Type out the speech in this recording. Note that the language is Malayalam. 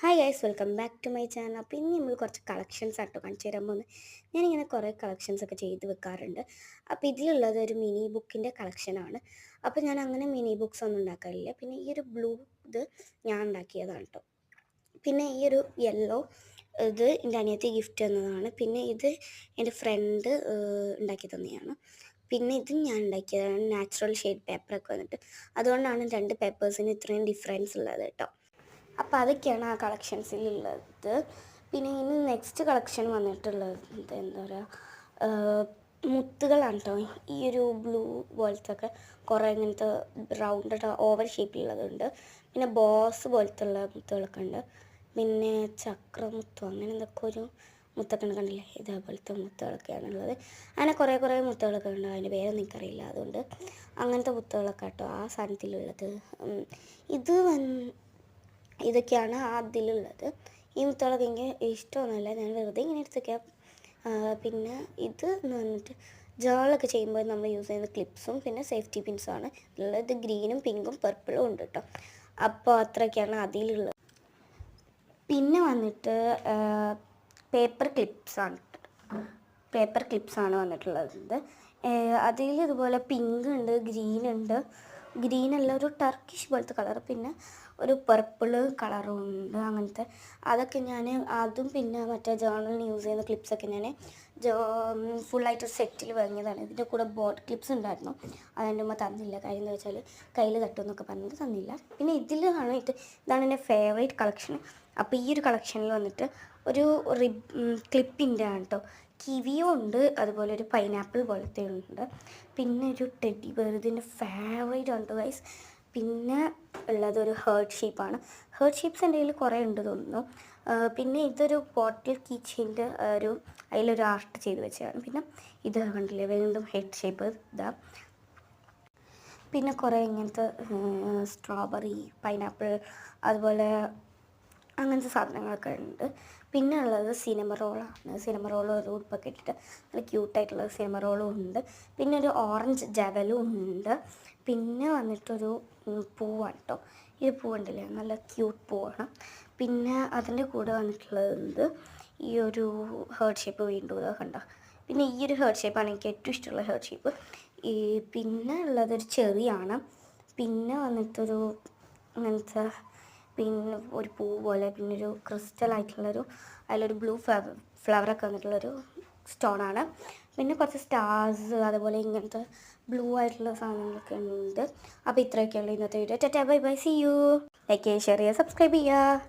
Hi guys welcome back to my channel അപ്പോൾ ഇനി നമ്മൾ കുറച്ച് കളക്ഷൻസ് ആട്ടോ കാണിച്ചു തരാൻ പോകുന്നത്. ഞാനിങ്ങനെ കുറേ കളക്ഷൻസ് ഒക്കെ ചെയ്ത് വെക്കാറുണ്ട്. അപ്പോൾ ഇതിലുള്ളത് ഒരു മിനി ബുക്കിന്റെ കളക്ഷനാണ് അപ്പോൾ ഞാൻ അങ്ങനെ മിനി ബുക്സ് ഒന്നും ഉണ്ടാക്കാറില്ല. പിന്നെ ഈ ഒരു ബ്ലൂ ഇത് ഞാൻ ഉണ്ടാക്കിയതാണ് കേട്ടോ പിന്നെ ഈ ഒരു യെല്ലോ ഇത് എന്റെ അനിയത്തി ഗിഫ്റ്റ് തന്നതാണ്. പിന്നെ ഇത് എന്റെ ഫ്രണ്ട് ഉണ്ടാക്കി തന്നെയാണ്. പിന്നെ ഇത് ഞാൻ ഉണ്ടാക്കിയതാണ് നാച്ചുറൽ ഷെയ്ഡ് പേപ്പറൊക്കെ വന്നിട്ട്. അതുകൊണ്ടാണ് രണ്ട് പേപ്പേഴ്സിന് ഇത്രയും ഡിഫറൻസ് ഉള്ളത് കേട്ടോ അപ്പോൾ അതൊക്കെയാണ് ആ കളക്ഷൻസിലുള്ളത്. പിന്നെ ഇനി നെക്സ്റ്റ് കളക്ഷൻ വന്നിട്ടുള്ളത് എന്താ പറയുക മുത്തുകളാണ് കേട്ടോ ഈ ഒരു ബ്ലൂ പോലത്തെ ഒക്കെ കുറേ ഇങ്ങനത്തെ റൗണ്ട് ഓവർ ഷേപ്പിലുള്ളതുണ്ട് പിന്നെ ബോസ് പോലത്തെ ഉള്ള മുത്തുകളൊക്കെ ഉണ്ട് പിന്നെ ചക്രമുത്തു അങ്ങനെ എന്തൊക്കെ ഒരു മുത്തൊക്കെ ഉണ്ട് കണ്ടില്ലേ? ഇതേപോലത്തെ മുത്തുകളൊക്കെയാണുള്ളത്. അങ്ങനെ കുറേ കുറേ മുത്തുകളൊക്കെ ഉണ്ട് അതിന്റെ പേരൊന്നും എനിക്കറിയില്ല. അതുകൊണ്ട് അങ്ങനത്തെ മുത്തുകളൊക്കെ കേട്ടോ ആ സാധനത്തിലുള്ളത്. ഇത് വന്ന് ഇതൊക്കെയാണ് അതിലുള്ളത്. ഈ മുത്തുകളൊക്കെ എനിക്ക് ഇഷ്ടമൊന്നുമല്ല. ഞാൻ വെറുതെ ഇങ്ങനെ എടുത്തൊക്കെ പിന്നെ ഇത് എന്ന് പറഞ്ഞിട്ട് ജേളൊക്കെ ചെയ്യുമ്പോൾ നമ്മൾ യൂസ് ചെയ്യുന്ന ക്ലിപ്സും പിന്നെ സേഫ്റ്റി പിൻസുമാണ് ഉള്ളത് ഗ്രീനും പിങ്കും പർപ്പിളും ഉണ്ട് കേട്ടോ അപ്പോൾ അത്രയൊക്കെയാണ് അതിലുള്ളത്. പിന്നെ വന്നിട്ട് പേപ്പർ ക്ലിപ്സാണ് പേപ്പർ ക്ലിപ്സാണ് വന്നിട്ടുള്ളത്. അതിൽ ഇതുപോലെ പിങ്ക് ഉണ്ട് ഗ്രീൻ ഉണ്ട് ഗ്രീൻ അല്ല ഒരു ടർക്കിഷ് പോലത്തെ കളർ പിന്നെ ഒരു പർപ്പിൾ കളറും ഉണ്ട് അങ്ങനത്തെ. അതൊക്കെ ഞാൻ അതും പിന്നെ മറ്റേ ജേണലിന് യൂസ് ചെയ്യുന്ന ക്ലിപ്സൊക്കെ ഞാൻ ഫുള്ളായിട്ട് സെറ്റിൽ വാങ്ങിയതാണ്. ഇതിന്റെ കൂടെ ബോട്ട് ക്ലിപ്സ് ഉണ്ടായിരുന്നു. അതെന്റെ ഉമ്മ തന്നില്ല. കാര്യം എന്താ വെച്ചാൽ കയ്യിൽ തട്ടുമെന്നൊക്കെ പറഞ്ഞിട്ട് തന്നില്ല. പിന്നെ ഇതിൽ കാണിട്ട് ഇതാണ് എന്റെ ഫേവറേറ്റ് കളക്ഷൻ അപ്പോൾ ഈ ഒരു കളക്ഷനിൽ വന്നിട്ട് ഒരു റിബ് ക്ലിപ്പിന്റെ ആണ് കേട്ടോ കിവിയും ഉണ്ട് അതുപോലെ ഒരു പൈനാപ്പിൾ പോലത്തെ ഉണ്ട്. പിന്നെ ഒരു ടെഡി ബേർ ഇതിന്റെ ഫേവറേറ്റ് ഉണ്ട് വൈസ് പിന്നെ ഉള്ളത് ഒരു ഹേർട്ട് ഷേപ്പാണ് ഹേർട്ട് ഷേപ്പ്സ് എന്റെ കയ്യിൽ കുറേ ഉണ്ട് തോന്നുന്നു. പിന്നെ ഇതൊരു ബോട്ടിൽ കിച്ചിന്റെ ഒരു അതിലൊരു ആർട്ട് ചെയ്ത് വെച്ചതാണ്. പിന്നെ ഇത് കണ്ടില്ലേ വീണ്ടും ഹെഡ് ഷേപ്പ് ഇതാ. പിന്നെ കുറേ ഇങ്ങനത്തെ സ്ട്രോബെറി പൈനാപ്പിൾ അതുപോലെ അങ്ങനത്തെ സാധനങ്ങളൊക്കെ ഉണ്ട്. പിന്നെ ഉള്ളത് സിനിമ റോളാണ് സിനിമ റോൾ ഒരു ഉടുപ്പൊക്കെ ഇട്ടിട്ട് നല്ല ക്യൂട്ടായിട്ടുള്ള സിനിമ റോളും ഉണ്ട്. പിന്നെ ഒരു ഓറഞ്ച് ജവലും ഉണ്ട്. പിന്നെ വന്നിട്ടൊരു പൂവാണ് കേട്ടോ ഈ പൂവുണ്ടല്ലേ? നല്ല ക്യൂട്ട് പൂവാണ്. പിന്നെ അതിന്റെ കൂടെ വന്നിട്ടുള്ളത് ഈ ഒരു ഹേർട്ട് ഷേപ്പ് വീണ്ടും കണ്ടോ? പിന്നെ ഈ ഒരു ഹേർട്ട് ഷേപ്പാണ് എനിക്ക് ഏറ്റവും ഇഷ്ടമുള്ള ഹേർട്ട് ഷേപ്പ് ഈ പിന്നെ ഉള്ളതൊരു ചെറിയാണ്. പിന്നെ വന്നിട്ടൊരു അങ്ങനത്തെ പിന്നെ ഒരു പൂ പോലെ പിന്നെ ഒരു ക്രിസ്റ്റൽ ആയിട്ടുള്ളൊരു അതിലൊരു ബ്ലൂ ഫ്ലവർ ഫ്ലവറൊക്കെ വന്നിട്ടുള്ളൊരു സ്റ്റോണാണ് പിന്നെ കുറച്ച് സ്റ്റാർസ് അതുപോലെ ഇങ്ങനത്തെ ബ്ലൂ ആയിട്ടുള്ള സാധനങ്ങളൊക്കെ ഉണ്ട്. അപ്പോൾ ഇത്രയൊക്കെയുള്ള ഇന്നത്തെ video tata bye bye see you like ചെയ്യുക ഷെയർ ചെയ്യുക സബ്സ്ക്രൈബ് ചെയ്യുക